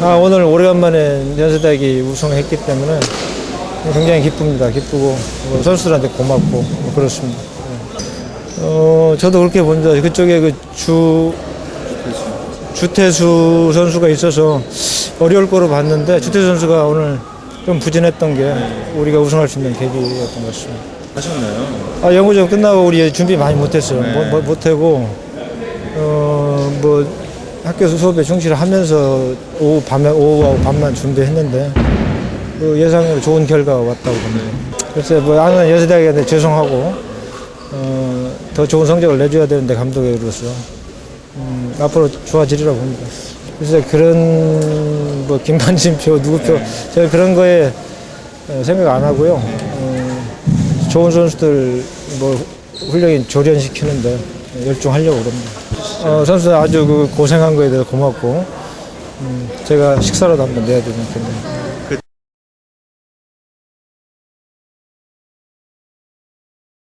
아, 오늘 오래간만에 연세대학이 우승했기 때문에 굉장히 기쁩니다. 기쁘고 뭐 선수들한테 고맙고 뭐 그렇습니다. 네. 어, 저도 그렇게 봅니다. 그쪽에 그 주 주태수 선수가 있어서 어려울 거로 봤는데 주태수 선수가 오늘 좀 부진했던 게 우리가 우승할 수 있는 계기였던 것 같습니다. 하셨나요? 아, 연구전 끝나고 우리 준비 많이 못했어요. 네. 뭐, 뭐, 못하고, 어, 뭐, 학교 수업에 충실하면서 오후 밤에, 오후하고 밤만 준비했는데, 그 예상외로 좋은 결과가 왔다고 봅니다. 글쎄, 뭐, 나는 여세대학한테 죄송하고, 어, 더 좋은 성적을 내줘야 되는데, 감독으로서. 음, 앞으로 좋아지리라고 봅니다. 글쎄, 그런, 뭐, 김반진표, 누구 표, 제가 그런 거에 어, 생각 안 하고요. 어, 좋은 선수들 뭐 훈련이 조련시키는데 열중하려고 그럽니다. 어, 선수들 아주 그 고생한 거에 대해서 고맙고 음, 제가 식사라도 한번 내야 않겠나.